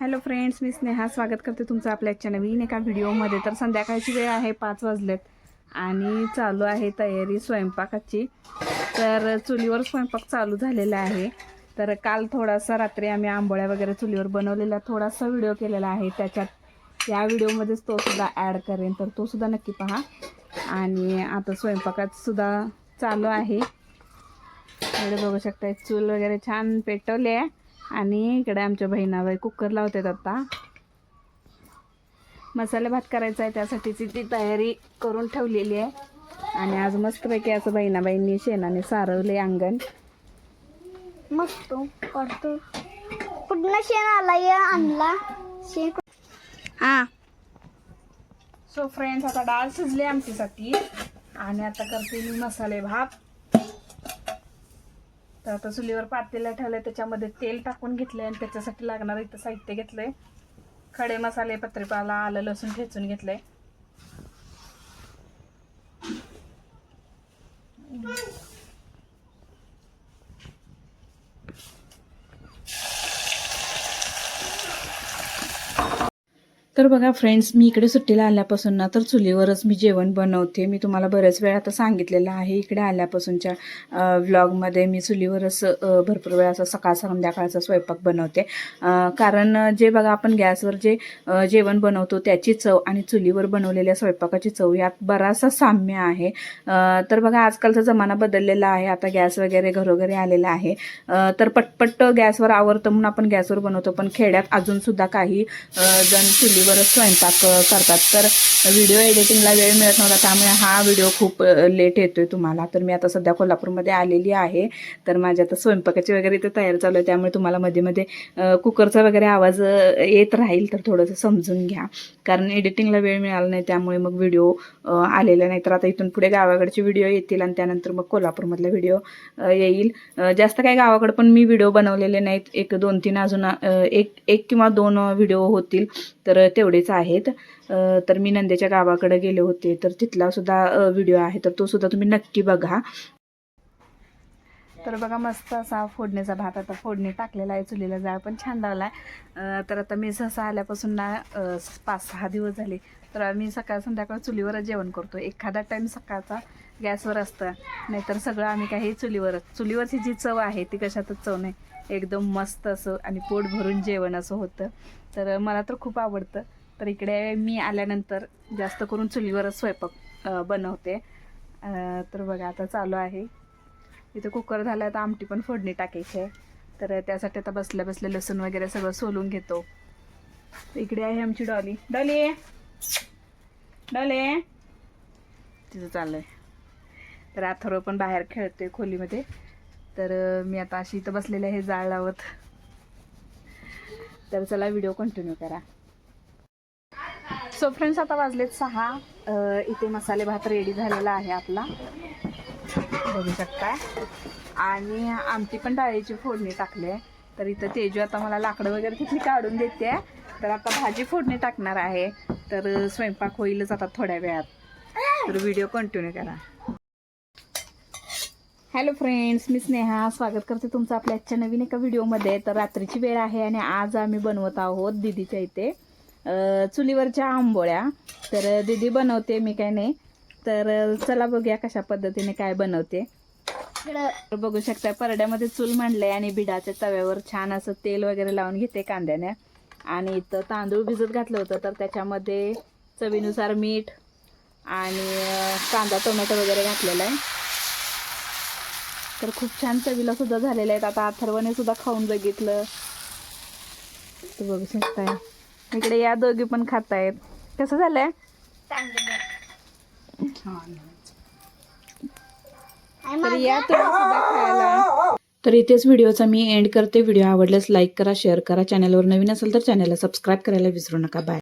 Hello friends मी स्नेहा. स्वागत करते तुमचं आपल्या आजच्या नवीन एका व्हिडिओमध्ये. तर संध्याकाळची वेळ आहे पाच वाजलेत आणि चालू आहे तयारी स्वयंपाकाची. तर चुलीवर स्वयंपाक चालू झालेला आहे. तर काल थोडासा रात्री आम्ही आंबोळ्या वगैरे चुलीवर बनवलेला थोडासा व्हिडिओ केलेला आहे. त्याच्यात या व्हिडिओमध्येच तो सुद्धा ॲड करेन. तर तो सुद्धा नक्की पहा. आणि आता स्वयंपाकात सुद्धा चालू आहे. एवढं बघू शकता चूल वगैरे छान पेटवले आहे. आणि इकडे आमच्या बहिणाबाई कुकर लावतात आता. मसाले भात करायचा आहे त्यासाठीची ती तयारी करून ठेवलेली आहे. आणि आज मस्तपैकी असं बहिणाबाईंनी शेणाने सारवले अंगण. मस्त पडतो कुठनं शेण आला या आणला. शेण हां. सो फ्रेंड्स आता डाळ शिजली आमटीसाठी आणि आता करते मी मसाले भात. तर आता चुलीवर पातेला ठेवलंय त्याच्यामध्ये तेल टाकून घेतलंय आणि त्याच्यासाठी लागणारं इथं साहित्य घेतलंय. खडे मसाले पत्रीपाला आलं लसूण ठेचून घेतलंय. तर बघा फ्रेंड्स मी इकडे सुट्टीला आल्यापासून ना तर चुलीवरच मी जेवण बनवते. मी तुम्हाला बरेच वेळा आता सांगितलेलं आहे इकडे आल्यापासूनच्या व्लॉगमध्ये मी चुलीवरच भरपूर वेळा असं सकाळ संध्याकाळचा स्वयंपाक बनवते. कारण जे बघा आपण गॅसवर जे जेवण बनवतो त्याची चव आणि चुलीवर बनवलेल्या स्वयंपाकाची चव यात बराचसा साम्य आहे. तर बघा आजकालचा जमाना बदललेला आहे. आता गॅस वगैरे घरोघरी आलेला आहे. तर पटपट गॅसवर आवडतं म्हणून आपण गॅसवर बनवतो पण खेड्यात अजूनसुद्धा काही जण चुलीवर चुलीवरच स्वयंपाक करतात. तर व्हिडिओ एडिटिंगला वेळ मिळत नव्हता त्यामुळे हा व्हिडिओ खूप लेट येतोय तुम्हाला. तर मी आता सध्या कोल्हापूरमध्ये आलेली आहे. तर माझ्या आता स्वयंपाकाची वगैरे इथे तयारी चालू आहे त्यामुळे तुम्हाला मध्ये मध्ये कुकरचा वगैरे आवाज येत राहील तर थोडंसं समजून घ्या. कारण एडिटिंगला वेळ मिळाला नाही त्यामुळे मग व्हिडिओ आलेला नाही. तर आता इथून पुढे गावाकडचे व्हिडिओ येतील आणि त्यानंतर मग कोल्हापूरमधला व्हिडिओ येईल. जास्त काही गावाकडे पण मी व्हिडिओ बनवलेले नाहीत. एक दोन तीन अजून एक एक किंवा दोन व्हिडिओ होतील तर तेवढेच आहेत. तर मी नंदेच्या गावाकडे गेले होते तर तिथला सुद्धा व्हिडिओ आहे तर तो सुद्धा तुम्ही नक्की बघा. तर बघा मस्त असा फोडणीचा भात आता फोडणी टाकलेला आहे चुलीला जाळ पण छान लावला आहे तर आता मी सहसा आल्यापासून ना पाच सहा दिवस झाले. तर आम्ही सकाळ संध्याकाळ चुलीवरच जेवण करतो एखादा टाईम सकाळचा गॅसवर असतं नाहीतर सगळं आम्ही काही चुलीवरच. चुलीवरची जी चव आहे ती कशातच चव नाही. एकदम मस्त असं आणि पोट भरून जेवण असं होतं. तर मला तर खूप आवडतं. तर इकडे मी आल्यानंतर जास्त करून चुलीवरच स्वयंपाक बनवते. तर बघा आता चालू आहे. इथं कुकर झालं तर आमटी पण फोडणी टाकायची आहे. तर त्यासाठी आता बसल्या बसल्या लसूण वगैरे सगळं सोलून घेतो. तर इकडे आहे आमची डॉली. डॉली! डॉली! तिथं चाललंय. तर अथर्व पण बाहेर खेळतोय खोलीमध्ये. तर मी आता अशी इथं बसलेले आहे जाळ लावत तर चला व्हिडिओ कंटिन्यू करा. सो फ्रेंड्स आता वाजलेत सहा. इथे मसाले भात रेडी झालेला आहे आपला. बघू शकता आणि आमची पण डाळीची फोडणी टाकली आहे तर इथं तेजू आता मला लाकडं वगैरे तिथली काढून देते तर आता भाजी फोडणी टाकणार आहे. तर स्वयंपाक होईलच आता थोड्या वेळात. तर व्हिडिओ कंटिन्यू करा. हॅलो फ्रेंड्स मी स्नेहा. स्वागत करते तुमचं आपल्या आजच्या नवीन एका व्हिडिओमध्ये तर रात्रीची वेळ आहे आणि आज आम्ही बनवत आहोत दिदीच्या इथे. चुलीवरच्या आंबोळ्या. तर दिदी बनवते मी काय नाही. तर चला बघूया कशा पद्धतीने काय बनवते. बघू शकता परड्यामध्ये चूल मांडलंय आणि बिडाच्या तव्यावर छान असं तेल वगैरे लावून घेते कांद्याने. आणि इथं तांदूळ भिजत घातलं होतं तर त्याच्यामध्ये चवीनुसार मीठ आणि कांदा टोमॅटो वगैरे घातलेला आहे. तर खूप छान चवीला सुद्धा झालेले आहेत आता अथर्वने सुद्धा खाऊन बघितलं. बघू शकताय. इकडे या दोघी पण खात आहेत कसं झालंय? तर या तुम्ही सुद्धा खायला. तर इथेच व्हिडिओचा मी एंड करते. व्हिडिओ आवडल्यास लाईक करा शेअर करा. चॅनलवर नवीन असेल तर चॅनलला सबस्क्राईब करायला विसरू नका. बाय